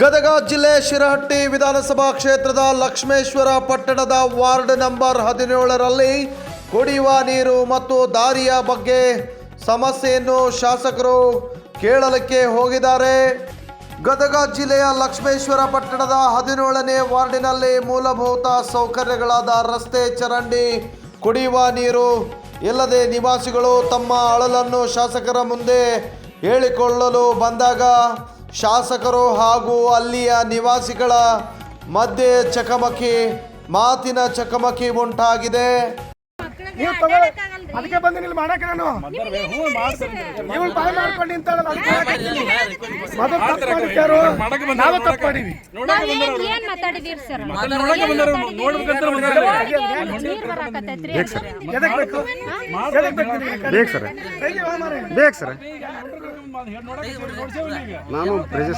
ಗದಗ ಜಿಲ್ಲೆ ಶಿರಹಟ್ಟಿ ವಿಧಾನಸಭಾ ಕ್ಷೇತ್ರದ ಲಕ್ಷ್ಮೇಶ್ವರ ಪಟ್ಟಣದ ವಾರ್ಡ್ ನಂಬರ್ ಹದಿನೇಳರಲ್ಲಿ ಕುಡಿಯುವ ನೀರು ಮತ್ತು ದಾರಿಯ ಬಗ್ಗೆ ಸಮಸ್ಯೆಯನ್ನು ಶಾಸಕರು ಕೇಳಲಿಕ್ಕೆ ಹೋಗಿದ್ದಾರೆ. ಗದಗ ಜಿಲ್ಲೆಯ ಲಕ್ಷ್ಮೇಶ್ವರ ಪಟ್ಟಣದ ಹದಿನೇಳನೇ ವಾರ್ಡಿನಲ್ಲಿ ಮೂಲಭೂತ ಸೌಕರ್ಯಗಳಾದ ರಸ್ತೆ, ಚರಂಡಿ, ಕುಡಿಯುವ ನೀರು ಇಲ್ಲದೆ ನಿವಾಸಿಗಳು ತಮ್ಮ ಅಳಲನ್ನು ಶಾಸಕರ ಮುಂದೆ ಹೇಳಿಕೊಳ್ಳಲು ಬಂದಾಗ ಶಾಸಕರು ಹಾಗೂ ಅಲ್ಲಿಯ ನಿವಾಸಿಗಳ ಮಧ್ಯೆ ಚಕಮಕಿ ಮಾತಿನ ಚಕಮಕಿ ಉಂಟಾಗಿದೆ. ನೀವು ತಗೋ ಅದಕ್ಕೆ ಬಂದು ಇಲ್ಲಿ ಮಾಡಕ್ಕೆ ನಾನು ನೀವು. ಬಾಯ್ ಮಾಡ್ಕೊಂಡು ನಿಂತಾಳಲ್ಲ. ಮೊದಲು ತಪ್ಪು ಮಾಡಿದ್ಯಾರು? ನಾವು ತಪ್ಪು ಮಾಡೀವಿ ನಾವ್ ಏನ್ ಏನ್ ಮಾತಾಡಿದೀರಿ ಸರ್? ನೀರ್ ಬರಾಕತ್ತೈತ್ರಿ ಎದಕ್ ಬೇಕು? ಎದಕ್ ಬೇಕು ಬೇಕು ಸರ್. ಬೇಕು ಸರ್. ನಾನು ಪ್ರಜೆ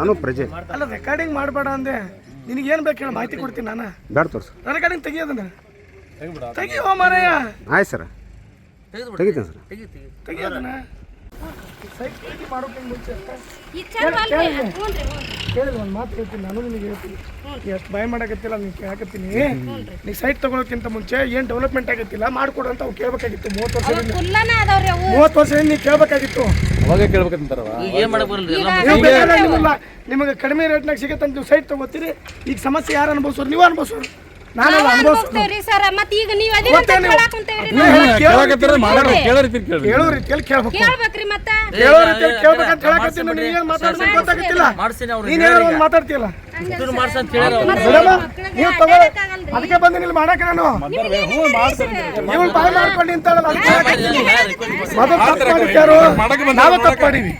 ನಾನು ಪ್ರಜೆ. ಅಲ್ಲ ರೆಕಾರ್ಡಿಂಗ್ ಮಾಡಬೇಡ ಅಂದೆ. ನಿನಗೆ ಏನು ಬೇಕು ಹೇಳಿ ಮಾಹಿತಿ ಕೊಡ್ತೀನಿ ನಾನು. ಬೇಡ ತೋರ್ಸು. ರೆಕಾರ್ಡಿಂಗ್ ತೆಗಿಯೋದನ್ನ ತೆಗಿಯೋ ಮಾರಾಯ. ಆಯ್ತು ಸರ್. ತೆಗಿತೀನಿ ಸರ್. ತೆಗಿಯೋದನ್ನ ಸೈಟ್ ಮಾಡೋಕೆ ಮುಂಚೆ ಹ್ಞೂ ಒಂದು ಮಾತು ಹೇಳ್ತೀನಿ ನಾನು ನಿನಗೆ ಹೇಳ್ತೀನಿ. ಎಷ್ಟು ಭಯ ಮಾಡಕತ್ತಿಲ್ಲ ನೀನು ಕೇಳಕತ್ತೀನಿ. ನೀ ಸೈಟ್ ತಗೊಳಕ್ಕಿಂತ ಮುಂಚೆ ಏನು ಡೆವಲಪ್ಮೆಂಟ್ ಆಗತ್ತಿಲ್ಲ ಮಾಡ್ಕೊಡು ಅಂತ ಅವು ಕೇಳಬೇಕಾಗಿತ್ತು. ಮೂವತ್ತು ಅವು ಮೂವತ್ತು ವರ್ಷದಿಂದ ನೀ ಕೇಳಬೇಕಾಗಿತ್ತು. ಅವಾಗೇ ಬರಲ್ಲ ನೀವು ಬೇಕಾದ್ರೆ ನಿಮ್ಮಲ್ಲ ನಿಮಗೆ ಕಡಿಮೆ ರೇಟ್ನಾಗ ಸಿಗತ್ತಂತ ನೀವು ಸೈಟ್ ತಗೋತೀರಿ. ಈಗ ಸಮಸ್ಯೆ ಯಾರು ಅನುಭವಿಸೋರು? ನೀವು ಅನುಭವಿಸೋರು. ಅನ್ಭವಿಸ್ತೇವ್ರಿ ಸರ್? ಮತ್ ಈಗ ನೀವ್. ಕೇಳೋ ರೀತಿಯಲ್ಲಿ ಕೇಳ್ಬೇಕು. ಕೇಳ್ಬೇಕ್ರಿ ಮತ್ತ. ಕೇಳೋ ರೀತಿಯಲ್ಲಿ ಕೇಳ್ಬೇಕಂತ ಹೇಳಕತ್ತೀನಿ ನೀನು ಏನು ಮಾತಾಡ್ತೀನಿ ಗೊತ್ತಾಗತ್ತಿಲ್ಲ. ಮಾಡ್ಸೀನಿ ಅವ್ರು ನೀನು ಒಂದು ಮಾತಾಡ್ತಿಲ್ಲ ನೀವು ತಗೋ ಅದಕ್ಕೆ ಬಂದು ಇಲ್ಲಿ ಮಾಡಕ್ಕೆ ನಾನು. ನೀವು ಬಾಯ್ ಮಾಡ್ಕೊಂಡು ನಿಂತಾಳಲ್ಲ ಅದಕ್ಕೆ ನಾವು ತಪ್ಪು ಮಾಡೀವಿ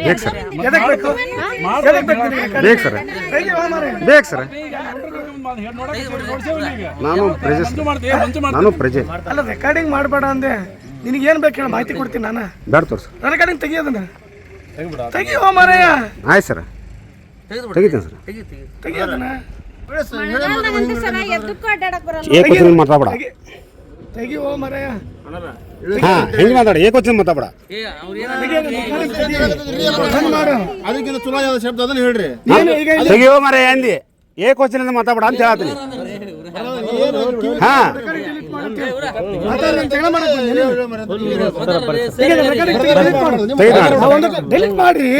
ಬೇಕು. ಬೇಕು? ಸರ್. ನಾನು ಪ್ರಜೆ ನಾನು ಪ್ರಜೆ. ಅಲ್ಲ ರೆಕಾರ್ಡಿಂಗ್ ಮಾಡಬೇಡ ಅಂದೆ. ನಿನಗೆ ಏನು ಬೇಕು ಹೇಳಿ ಮಾಹಿತಿ ಕೊಡ್ತೀನಿ ನಾನು. ಬೇಡ ತೋರ್ಸು. ಕಡೆ ತೆಗಿಯೋದನ್ನ ತೆಗಿಯೋ ಮಾರಾಯ. ಆಯ್ತು ಸರ್. ತೆಗೆದು ಬಿಡು. ತೆಗಿತೀನಿ ಸರ್. ತೆಗಿ, ತೆಗಿ. ತೆಗಿಯೋದನ್ನ ಏಕೋಚಿನ ಮಾತಾಡ ತೆಗಿ. ತೆಗಿಯೋ ಮಾರಯ್ಯ ಹಾಂ ಹೆಂಗೆ ಮಾತಾಡ? ಏಕೋಚಿನ ಮಾತಾಡ ಏ, ಅವ್ರು ಏನಾದ್ರು ಅದಕ್ಕಿಂತ ಚಲೋ ಯಾವ್ದು ಶಬ್ದ ಅದನ್ನ ಹೇಳ್ರಿ. ನೀನು ಈಗ ಇಲ್ಲಿ ತೆಗಿಯೋ ಮರೆ ಅಂದಿ. ಮಾತಾಡ ಅಂತ ಹೇಳ್ತೀನಿ ಹಾಂ. ಡೆಲಿಟ್ ಮಾಡ್ರಿ.